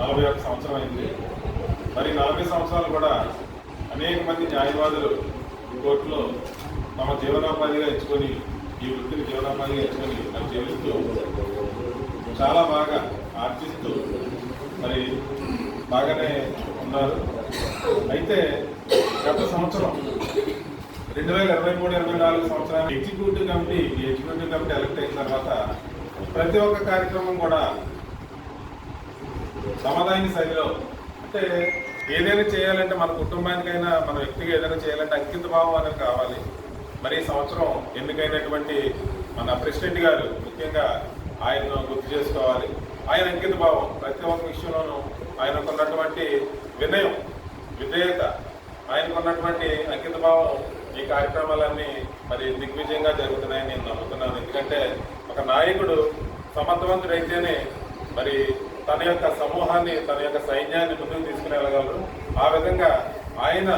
నలభై ఒక్క సంవత్సరం అయింది. మరి నలభై సంవత్సరాలు కూడా అనేక మంది న్యాయవాదులు ఈ కోర్టులో తమ జీవనోపాధిగా ఎంచుకొని ఈ వృత్తిని జీవనోపాధిగా ఎంచుకొని మరి జీవిస్తూ చాలా బాగా ఆర్జిస్తూ మరి బాగానే ఉన్నారు. అయితే గత సంవత్సరం రెండు వేల ఇరవై మూడు ఇరవై నాలుగు సంవత్సరానికి executive committee executive committee elect అయిన తర్వాత ప్రతి ఒక్క కార్యక్రమం కూడా సమదాయని శైలిలో. అంటే ఏదైనా చేయాలంటే మన కుటుంబానికైనా మన వ్యక్తిగా ఏదైనా చేయాలంటే అంకిత భావం అనేది కావాలి. మరి ఈ సంవత్సరం ఎన్నికైనటువంటి మన ప్రెసిడెంట్ గారు ముఖ్యంగా ఆయన గుర్తు చేసుకోవాలి. ఆయన అంకిత భావం ప్రతి ఒక్క విషయంలోనూ ఆయనకున్నటువంటి వినయం విధేయత ఆయనకున్నటువంటి అంకిత భావం ఈ కార్యక్రమాలన్నీ మరి దిగ్విజయంగా జరుగుతున్నాయని నేను నమ్ముతున్నాను. ఎందుకంటే ఒక నాయకుడు సమర్థవంతుడైతేనే మరి తన యొక్క సమూహాన్ని తన యొక్క సైన్యాన్ని ముందుకు తీసుకుని వెళ్ళగలరు ఆ విధంగా ఆయన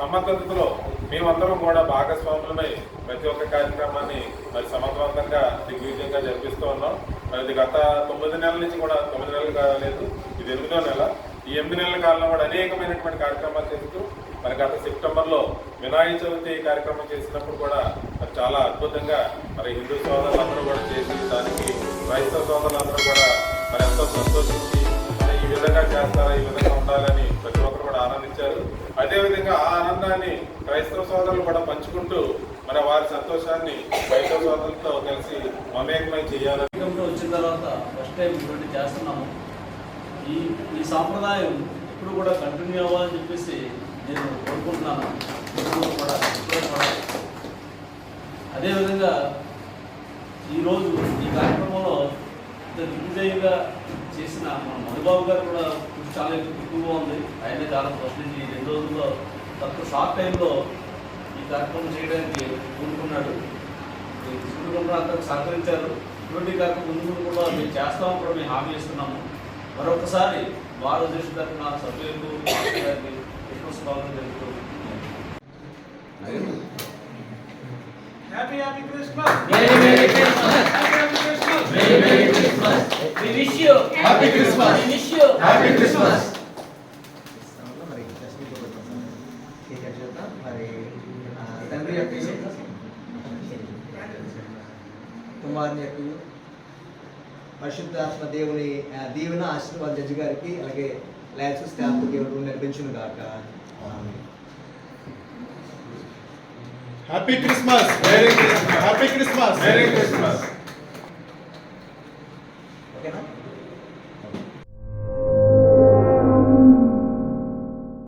సమర్థతలో మేమందరం కూడా భాగస్వాములమై ప్రతి ఒక్క కార్యక్రమాన్ని మరి సమర్థవంతంగా దిగ్విజయంగా జరిపిస్తూ ఉన్నాం. మరి ఇది గత తొమ్మిది నెలల నుంచి కూడా తొమ్మిది నెలలు కాలేదు ఇది ఎనిమిదో నెల. ఈ ఎనిమిది నెలల కాలంలో కూడా అనేకమైనటువంటి కార్యక్రమాలు చేస్తూ మరి గత సెప్టెంబర్లో వినాయక చవితి కార్యక్రమం చేసినప్పుడు కూడా మరి చాలా అద్భుతంగా మరి హిందూ సోదరులందరూ కూడా చేసి దానికి క్రైస్తవ సోదరులందరూ కూడా ఎంతో సంతోషించి ఈ విధంగా చేస్తారా ఈ విధంగా ఉండాలని ప్రతి ఒక్కరు కూడా ఆనందించారు అదేవిధంగా ఆ ఆనందాన్ని క్రైస్తవ సోదరులు కూడా పంచుకుంటూ మరి వారి సంతోషాన్ని క్రైస్తవ సోదరులతో కలిసి మమేకమై చేయాలని వచ్చిన తర్వాత ఫస్ట్ టైం ఇటువంటి చేస్తున్నాము ఈ ఈ సాంప్రదాయం ఇప్పుడు కూడా కంటిన్యూ అవ్వాలని చెప్పేసి నేను కోరుకుంటున్నాను కూడా అదేవిధంగా ఈరోజు ఈ కార్యక్రమం దిగ్విజయంగా చేసిన మన మధుబాబు గారు కూడా చాలా ఎక్కువగా ఉంది. ఆయన చాలా ఫస్ట్ నుంచి ఈ రెండు రోజుల్లో తక్కువ షార్ట్ టైంలో ఈ కార్యక్రమం చేయడానికి కోరుకున్నాడు తీసుకుంటున్న అంతకు సహకరించారు. ఇటువంటి కార్యక్రమం ముందు ముందు కూడా మేము చేస్తామని కూడా మేము హామీ ఇస్తున్నాము. మరొకసారి వారు దేశ తరఫున సభ్యులకు గారికి క్రిస్మస్ బాగుంది తెలుపుతూ Happy Happy Christmas! Merry Merry Christmas! Happy Happy Christmas! Merry Merry Christmas! We wish you Happy Christmas! We wish you Happy Christmas! తండ్రి యొక్క కుమారుని పరిశుద్ధాత్మ దేవుని ఆ, దీవెన ఆశీర్వాద జడ్జి గారికి అలాగే లయన్స్ స్టాఫ్ దేవుడు నడిపించును గాక. Happy Christmas Merry Christmas. Happy Christmas ஓகேண்ணா?